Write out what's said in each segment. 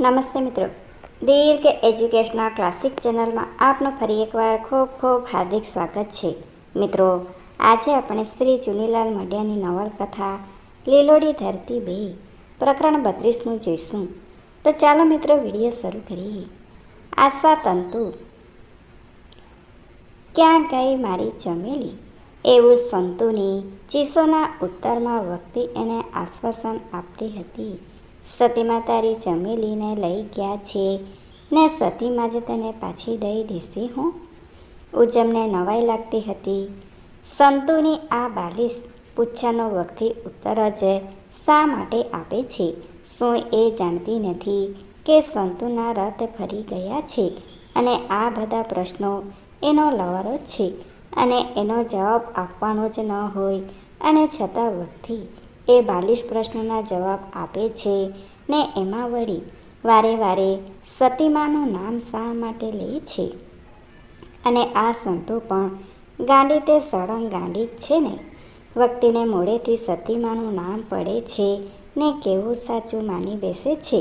નમસ્તે મિત્રો. દીર્ઘ educational classic ચેનલમાં આપનું ફરી એકવાર ખૂબ ખૂબ હાર્દિક સ્વાગત છે. મિત્રો, આજે આપણે શ્રી ચુનીલાલ મડિયાની નવલકથા લીલોડી ધરતી બે, પ્રકરણ બત્રીસનું જોઈશું. તો ચાલો મિત્રો વીડિયો શરૂ કરીએ. આશા તંતુ, ક્યાં ગઈ મારી ચમેલી એવું સંતુની ચીસોના ઉત્તરમાં વખતે એને આશ્વાસન આપતી હતી. સતીમાં તારી જમેલીને લઈ ગયા છે. ને સતીમાં જ તને પાછી દઈ દેશે હું. ઉજમને નવાઈ લાગતી હતી. સંતુની આ બાલિશ પૂછાનો વખતે ઉત્તર જ શા માટે આપે છે? શું એ જાણતી નથી કે સંતુના રથ ફરી ગયા છે? અને આ બધા પ્રશ્નો એનો લવારો છે. અને એનો જવાબ આપવાનો જ ન હોય. અને છતાં વખથી એ બાલિશ પ્રશ્નના જવાબ આપે છે ને એમાં વળી વારે વારે સતીમાનું નામ શા માટે લે છે? અને આ સંતો પણ ગાંડી તે સળંગ ગાંડી જ છે ને? વક્તિને મોડેથી સતીમાનું નામ પડે છે ને કેવું સાચું માની બેસે છે?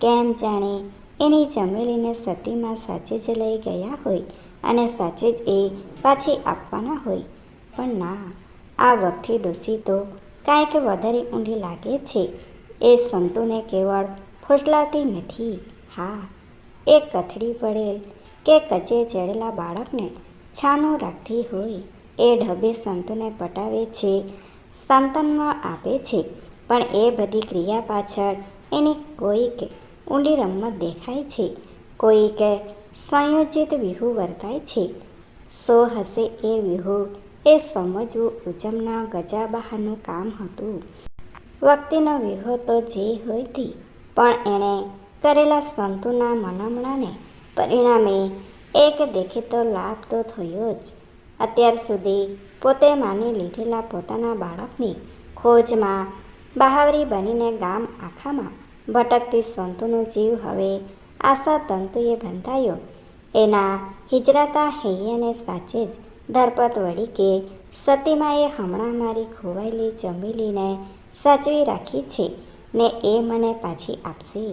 કેમ જાણે એની ચમેલીને સતીમાં સાચે જ લઈ ગયા હોય અને સાચે જ એ પાછી આપવાના હોય? પણ ના, આ વખતે ડોસી તો કાંઈક વધારે ઊંડી લાગે છે. એ સંતોને કેવળ ફૂસલાતી નથી. હા, એ કથળી પડેલ કે કચે ચડેલા બાળકને છાનું રાખતી હોય, એ ઢબે સંતોને પટાવે છે સાંત્વના આપે છે. પણ એ બધી ક્રિયા પાછળ એની કોઈક ઊંડી રમત દેખાય છે. કોઈક સંયોજિત વ્યૂહ વર્તાય છે. સો હશે એ વ્યૂહ એ સમજવું ઉજમના ગજા બહારનું કામ હતું. વ્યક્તિનો વ્યૂહ તો જે હોય હતી પણ એણે કરેલા સંતોના મનામણાને પરિણામે એક દેખીતો લાભ તો થયો જ. અત્યાર સુધી પોતે માની લીધેલા પોતાના બાળકની ખોજમાં બહાવરી બનીને ગામ આખામાં ભટકતી સંતોનો જીવ હવે આશા તંતુએ બંધાયો. એના હિજરાતા હૈયાને સાચે જ ધરપત વળી કે સતીમાએ હમણાં મારી ખોવાયેલી ચમેલીને સાચવી રાખી છે ને એ મને પાછી આપશે.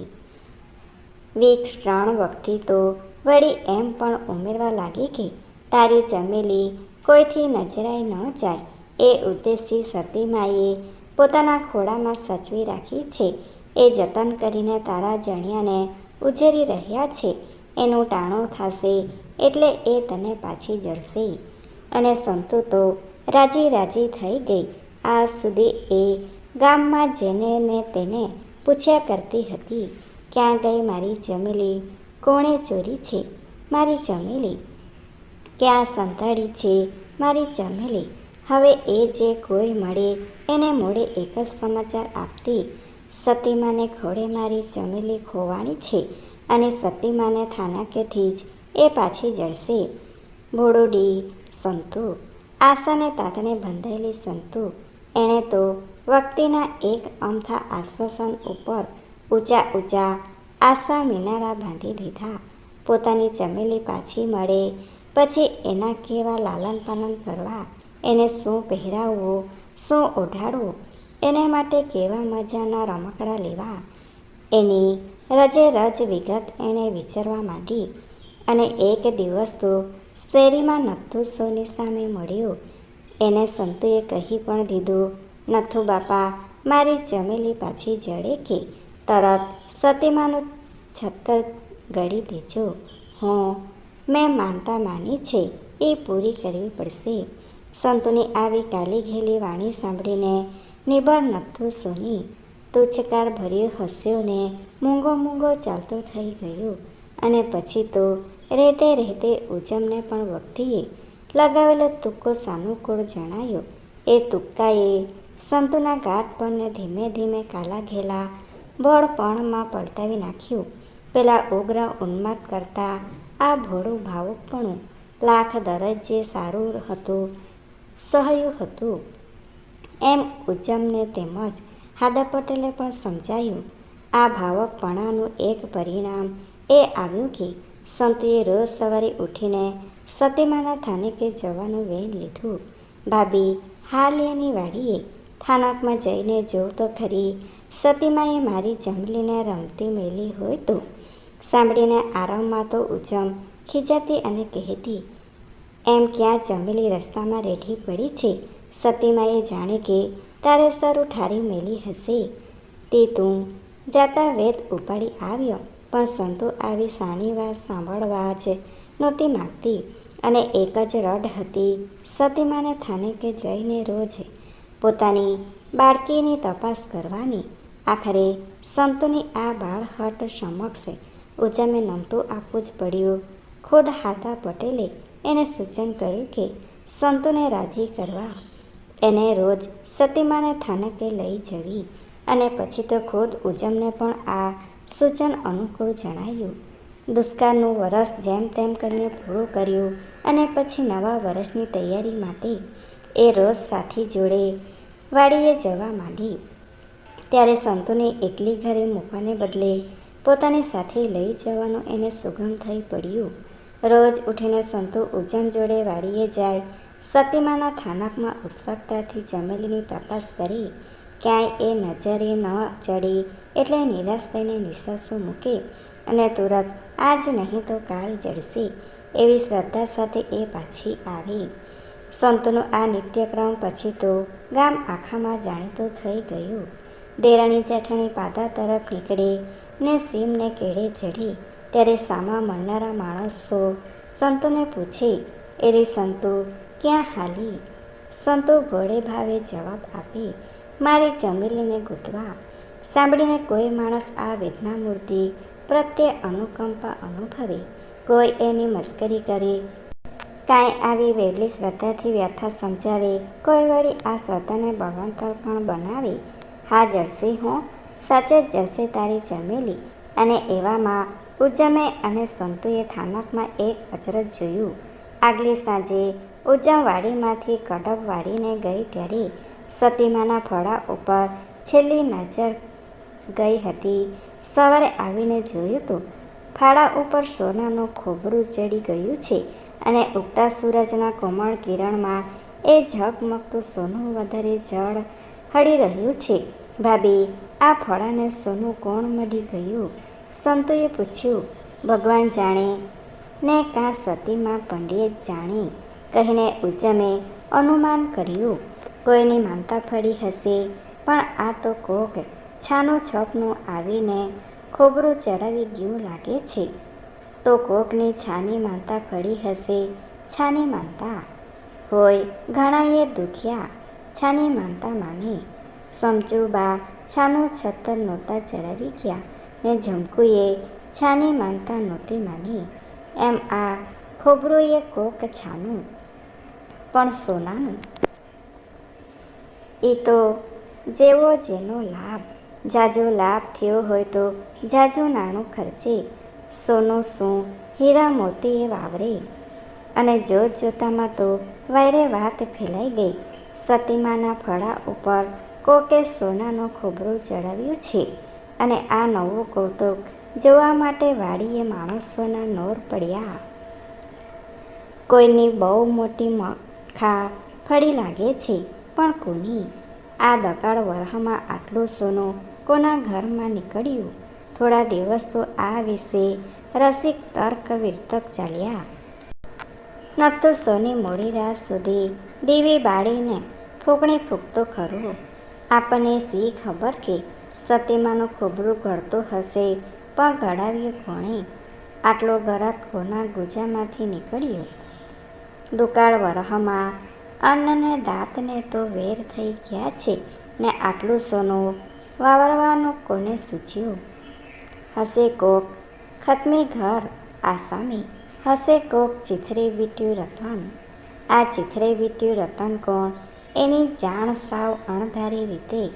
વીક ત્રણ વખતથી તો વળી એમ પણ ઉમેરવા લાગી કે તારી ચમેલી કોઈથી નજરાઈ ન જાય એ ઉદ્દેશથી સતીમાએ પોતાના ખોળામાં સચવી રાખી છે. એ જતન કરીને તારા જણિયાને ઉજેરી રહ્યા છે. એનું ટાણું થશે એટલે એ તને પાછી જળશે અને સંતુ તો રાજી રાજી થઈ ગઈ. આ સુધી એ ગામમાં જેને ને તેને પૂછ્યા કરતી હતી, ક્યાં ગઈ મારી ચમેલી કોણે ચોરી છે? મારી ચમેલી ક્યાં સંતાડી છે મારી ચમેલી હવે એ જે કોઈ મળે, એને મોડે એક જ સમાચાર આપતી, સતીમાને ખોળે મારી ચમેલી ખોવાણી છે અને સતીમાને થાનાકેથી જ એ પાછી જળશે. ભોળોડી સંતુ આશાને તાતણે બંધાયેલી સંતુ. એણે તો વક્તિના એક અમથા આશ્વાસન ઉપર ઊંચા ઊંચા આશા મિનારા બાંધી દીધા. પોતાની ચમેલી પાછી મળે, પછી એના કેવા લાલન પાલન કરવા, એને શું પહેરાવવું, શું ઓઢાડવું, એને માટે કેવા મજાના રમકડા લેવા. એની રજે રજ વિગત એણે વિચારવા માંડી અને એક દિવસ તો શેરીમાં નથુ સોની સામે મળ્યો. એને સંતુએ કહી પણ દીધું, નથુ બાપા, મારી ચમેલી પાછી જડે કે? તરત સતીમાનું છત્તર ગળી દેજો. હું, મેં માનતા માની છે, એ પૂરી કરવી પડશે. સંતોની આવી કાલી ઘેલી વાણી સાંભળીને નિબળ નથુ સોની તુચ્છકાર ભર્યો હસ્યો ને મૂંગો મૂંગો ચાલતો થઈ ગયો. અને પછી તો રહેતે રહેતે ઉજમને પણ વખતીએ લગાવેલો તુક્કો સાનુકૂળ જણાયો. એ તુક્કાએ સંતુના ગાંઠ પરને ધીમે ધીમે કાલા ઘેલા બળપણમાં પલટાવી નાખ્યું. પેલા ઉગ્ર ઉન્માદ કરતા આ ભોળું ભાવુકપણું લાખ દરજ્જે સારું હતું, સહયું હતું. એમ ઉજમને તેમજ હાદા પટેલે પણ સમજાયું. આ ભાવકપણાનું એક પરિણામ એ આવ્યું કે સંતોએ રોજ સવારે ઉઠીને સતીમાના થાનકે જવાનું વેન લીધું. ભાભી હાલિયાની વાડીએ. થાનકમાં જઈને જોઉં તો ખરી, સતીમાએ મારી જમલીને રમતી મેલી હોય તો. સાંભળીને આરામમાં તો ઉજમ ખીજાતી અને કહેતી, એમ ક્યાં જમેલી રસ્તામાં રેઠી પડી છે? સતીમાએ જાણે કે તારે સર ઠારી મેલી હશે. તે તું જાતા વેદ ઉપાડી આવ્યો. પણ સંતુ આવી સાની વાત સાંભળવા જ નહોતી માગતી અને એક જ રડ હતી. સતીમાને થાને કે જઈને રોજ પોતાની બાળકીની તપાસ કરવાની. આખરે સંતોની આ બાળહટ સમક્ષ ઉજામે નમતું આપવું જ પડ્યું. ખુદ હાથા પટેલે એને સૂચન કર્યું કે સંતોને રાજી કરવા. એને રોજ સતીમાને થાનકે લઈ જવી અને પછી તો ખુદ ઉજમને પણ આ સૂચન અનુકૂળ જણાયું. દુષ્કાળનું વરસ જેમ તેમ કરીને પૂરું કર્યું અને પછી નવા વર્ષની તૈયારી માટે એ રોજ સાથી જોડે વાડીએ જવા માંડી. ત્યારે સંતોને એકલી ઘરે મૂકવાને બદલે પોતાની સાથે લઈ જવાનું એને સુગમ થઈ પડ્યું. રોજ ઉઠીને સંતો ઉજન જોડે વાડીએ જાય, સતીમાના થાનકમાં ઉત્સુકતાથી જમેલીની તપાસ કરી ક્યાંય એ નજરે ન ચડી એટલે નિરાશ થઈને નિશ્વાસો મૂકે અને તુરત, આજ નહીં તો કાલ જડશે, એવી શ્રદ્ધા સાથે એ પાછી આવી. સંતોનું આ નિત્યક્રમ પછી તો ગામ આખામાં જાણીતો થઈ ગયું. દેરાણી જેઠાણી પાદા તરફ નીકળે ને સીમને કેળે ચડી. ત્યારે સામા મળનારા માણસો સંતોને પૂછે, એરી સંતો, ક્યાં હાલી? સંતો ઘોડે ભાવે જવાબ આપે. મારી જમેલીને ગૂંટવા સાંભળીને કોઈ માણસ આ વેદના મૂર્તિ પ્રત્યે અનુકંપા અનુભવે. કોઈ એની મસ્કરી કરે. કાંઈ આવી વેગલી શ્રદ્ધાથી વ્યથા સમજાવે કોઈ વળી આ શ્રદ્ધાને બળવંતર પણ બનાવે. હા જળસી હું. સાચે જળસે તારી જમેલી. અને એવામાં ઉજ્જમે અને સંતુએ થાનકમાં એક અચરજ જોયું. આગલી સાંજે ઉજ્જમ વાડીમાંથી કડબ વાળીને ગઈ ત્યારે સતીમાના ફળા ઉપર છેલ્લી નજર ગઈ હતી. સવારે આવીને જોયું તો ફાળા ઉપર સોનાનું ખોબરું ચડી ગયું છે અને ઉગતા સૂરજના કોમળ કિરણમાં એ ઝગમગતું સોનું વધારે જળ હળી રહ્યું છે. ભાભી, આ ફળાને સોનું કોણ મળી ગયું? સંતોએ પૂછ્યું. ભગવાન જાણે. ને કાં સતીમાં પંડિત જાણે? કહીને ઉજમે અનુમાન કર્યું. કોઈની માનતા ફળી હશે, પણ આ તો કોક છાનું છોપનું આવીને ખોબરું ચડાવી ગયું લાગે છે. તો કોકની છાની માનતા ફળી હશે, છાની માનતા. હોય ઘણાએ દુખ્યા, છાની માનતા માને. સમજુબા, છાનું છત્તર નહોતા ચડાવી ગયા. ને ઝમકુએ છાની માનતા નહોતી માની. એમ આ ખોબરોએ કોક છાનું, પણ સોનાનું એ તો જેવો જેનો લાભ, જાજો લાભ થયો હોય તો જાજો નાણું ખર્ચે. સોનું શું હીરા મોતીએ વાવરે. અને જોત જોતામાં તો વાયરે વાત ફેલાઈ ગઈ. સતીમાના ફળા ઉપર કોકે સોનાનો ખોબરું ચડાવ્યું છે. અને આ નવું કૌતુક જોવા માટે વાડીએ માણસોના નોર પડ્યા. કોઈની બહુ મોટી મખા ફળી લાગે છે. પણ કોની? આ દકાળ વરહમાં આટલું સોનું કોના ઘરમાં નીકળ્યું? થોડા દિવસ તો આ વિશે રસિક તર્ક વિર્તક ચાલ્યા. ન તો સોની મોડી રાત સુધી દેવી બાળીને ફૂંકણી ફૂંકતો ખરો. આપણને સી ખબર કે સતીમાનું ખોબરું ઘડતું હશે પણ ઘડાવ્યું કોણે? આટલો ગરાક કોના ગુજામાંથી નીકળ્યો? દુકાળ વરહમાં અન્નને, દાંતને તો વેર થઈ ગયા છે ને આટલું સોનું વાવરવાનું કોને સૂચ્યું હશે કોક ખતમી ઘર આસામી, હશે કોક ચીથરે વીટ્યું રતન. આ ચીથરે વીટ્યું રતન કોણ? એની જાણ સાવ અણધારી રીતે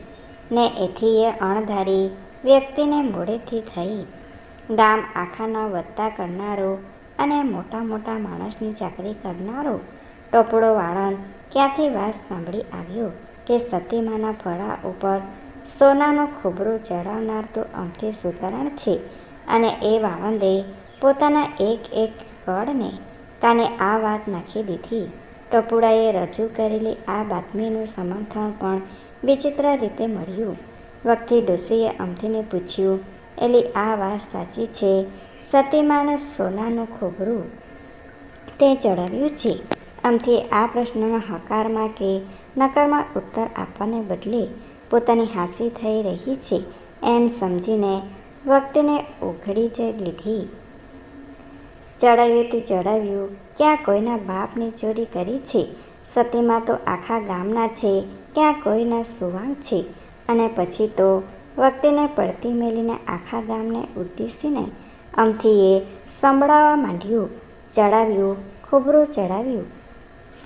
ને એથી એ અણધારી વ્યક્તિને મોડેથી થઈ. ગામ આખાના વધતા કરનારો અને મોટા મોટા માણસની ચાકરી કરનારો ટોપડો વાળંદ ક્યાંથી વાત સાંભળી આવ્યો કે સતીમાના ફળા ઉપર સોનાનો ખોબરો ચડાવનાર તો અમથી સુધારણ છે? અને એ વાળંદે પોતાના એક એક કળને કાને આ વાત નાખી દીધી. ટપુડાએ રજૂ કરેલી આ બાતમીનું સમર્થન પણ વિચિત્ર રીતે મળ્યું. વખતે ડોસીએ અમથીને પૂછ્યું, એલી, આ વાત સાચી છે? સતીમાને સોનાનું ખોબરું તે ચડાવ્યું છે? આમથી આ પ્રશ્નના હકારમાં કે નકારમાં ઉત્તર આપવાને બદલે પોતાની હાંસી થઈ રહી છે એમ સમજીને વક્તિને ઉઘડી જ લીધી. ચડાવ્યું તે ચડાવ્યું, ક્યાં કોઈના બાપની ચોરી કરી છે? સતીમાં તો આખા ગામના છે, ક્યાં કોઈના સુવાંગ છે? અને પછી તો વક્તિને પડતી મેલીને આખા ગામને ઉદ્દેશીને અમથીએ સંભળાવવા માંડ્યું, ચડાવ્યું, ખૂબરું ચડાવ્યું.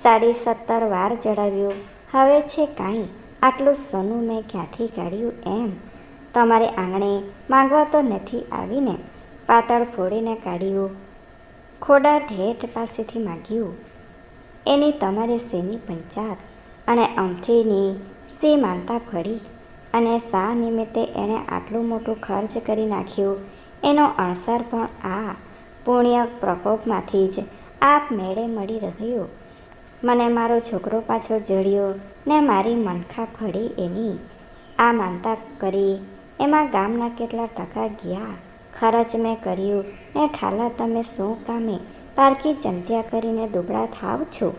સાડી સત્તર વાર ચડાવ્યું. હવે છે કાંઈ? આટલું સોનું મેં ક્યાંથી કાઢ્યું એમ? તમારે આંગણે માંગવા તો નથી આવીને પાતળ ફોડીને કાઢ્યું. ખોડા ઢેઠ પાસેથી માગ્યું. એની તમારે શેની પંચાત અને અમથીની સી માનતા ફળી અને શા નિમિત્તે એણે આટલું મોટું ખર્ચ કરી નાખ્યું. એનો અણસાર પણ આ પુણ્ય પ્રકોપમાંથી જ આપ મેળે મળી રહ્યો. મને મારો છોકરો પાછો જડ્યો ને મારી મનખા ફળી એની. આ માનતા કરી એમાં ગામના કેટલા ટકા ગયા. ખર્ચ મેં કર્યું ને ઠાલા તમે શું કામે? પારકી ચંત્યા કરીને દુબળા થાવ છો?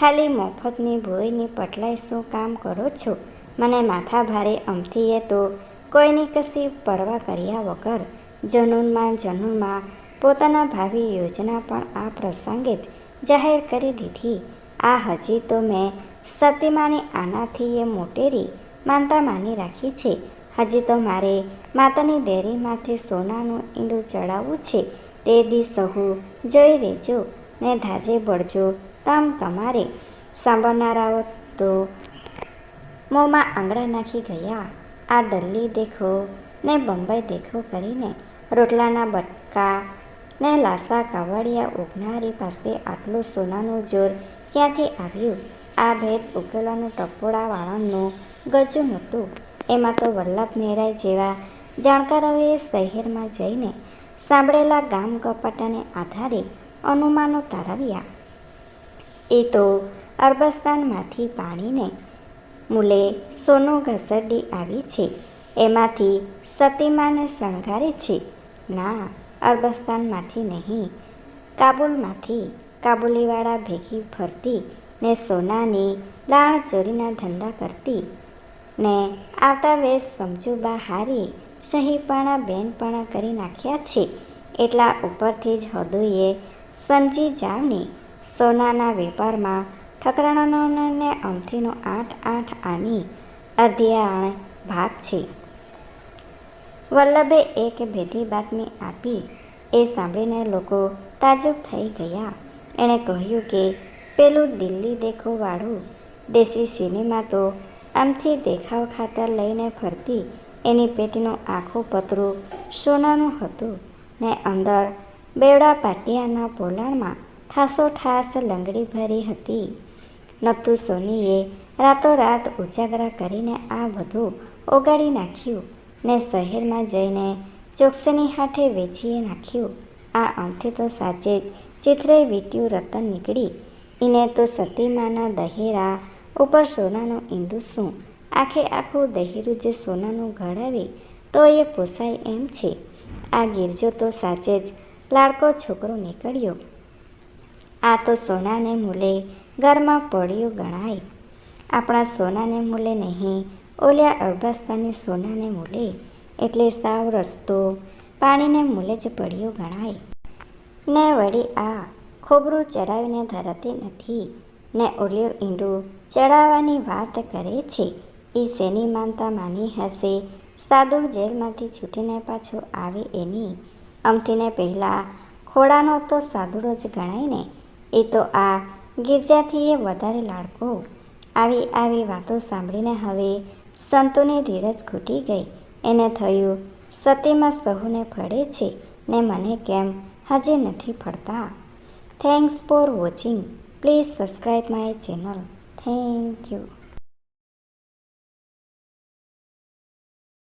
ઠાલી મફતની ભોયની પટલાઈ શું કામ કરો છો? મને માથા ભારે અમથીએ તો કોઈની કશી પરવા કર્યા વગર જનૂનમાં જનૂનમાં પોતાના ભાવિ યોજના પણ આ પ્રસંગે જ જાહેર કરી દીધી. આ હજી તો મેં સતીમાની આનાથી એ મોટેરી માનતા માની રાખી છે. હજી તો મારે માતાની દેરીમાંથી સોનાનું ઈંડું ચડાવવું છે. તે દી સહુ જોઈ રહેજો ને ધાજે બળજો તમ તમારે. સાંભળનારાઓ તો મોંમાં આંગળા નાખી ગયા. આ દલ્લી દેખો ને બંબઈ દેખો કરીને રોટલાના બટકા ને લાસા કાવડિયા ઉગનારી પાસે આટલું સોનાનું જોર ક્યાંથી આવ્યું? આ ભેદ ઉકેલાનું ટપોડાવાળાનું ગજું નહોતું એમાં તો વલ્લભ મહેરાય જેવા જાણકારોએ શહેરમાં જઈને સાંભળેલા ગામ કપાટાને આધારે અનુમાનો તારવ્યા. એ તો અરબસ્તાનમાંથી પાણીને મૂલે સોનું ઘસરડી આવી છે. એમાંથી સતીમાને શણગારે છે. ના અરબસ્તાનમાંથી નહીં, કાબુલમાંથી કાબુલીવાળા ભેગી ફરતી ને સોનાની દાણ ચોરીના ધંધા કરતી ને આવતા વેશ સમજુબા હારી સહીપણા બેનપણા કરી નાખ્યા છે. એટલા ઉપરથી જ હદુએ સમજી જાવની સોનાના વેપારમાં ઠકરાણાનો અમથીનો આઠ આઠ આની અધ્યાણ ભાગ છે. વલ્લભે એક ભેદી બાતમી આપી. એ સાંભળીને લોકો તાજુબ થઈ ગયા. એણે કહ્યું કે, પેલું દિલ્હી દેખોવાળું. દેશી સિનેમા તો આમથી દેખાવ ખાતર લઈને ફરતી એની પેટીનું આખું પતરું સોનાનું હતું ને અંદર બેવડા પાટિયાના પોલાણમાં ઠાસો ઠાસ લંગડી ભરી હતી. નતું સોનીએ રાતોરાત ઉજાગરા કરીને આ બધું ઓગાળી નાખ્યું. ને શહેરમાં જઈને ચોકસની હાથે વેચીએ નાખ્યું. આ અંતે તો સાચે જ ચિત્રે વીટ્યું રતન નીકળી. એને તો સતીમાના દહેરા ઉપર સોનાનું ઈંડું શું? આખે આખું દહેરું જે સોનાનું ઘડાવે તો એ પોસાય એમ છે. આ ગિરજો તો સાચે જ લાડકો છોકરો નીકળ્યો. આ તો સોનાને મૂલે ઘરમાં પડ્યું ગણાય. આપણા સોનાને મૂલે નહીં ઓલ્યા અરબાસ્તાની સોનાને મૂલે, એટલે સાવ રસ્તો પાણીને મૂલે જ પડ્યો ગણાય. ને વળી આ ખોબરું ચડાવીને ધરતી નથી, ને ઓલ્યો ઈંડું ચડાવવાની વાત કરે છે. એ શેની માનતા માની હશે? સાધુ જેલમાંથી છૂટીને પાછો આવે એની. અમથીને પહેલાં ખોડાનો તો સાધુડો જ ગણાય ને. એ તો આ ગિરજાથી એ વધારે લાડકો. આવી આવી વાતો સાંભળીને હવે સંતોની ધીરજ ખૂટી ગઈ. એને થયું, સતીમાં સહુને ફળે છે ને મને કેમ? હજી નથી ફળતા. Thanks for watching please subscribe my channel thank you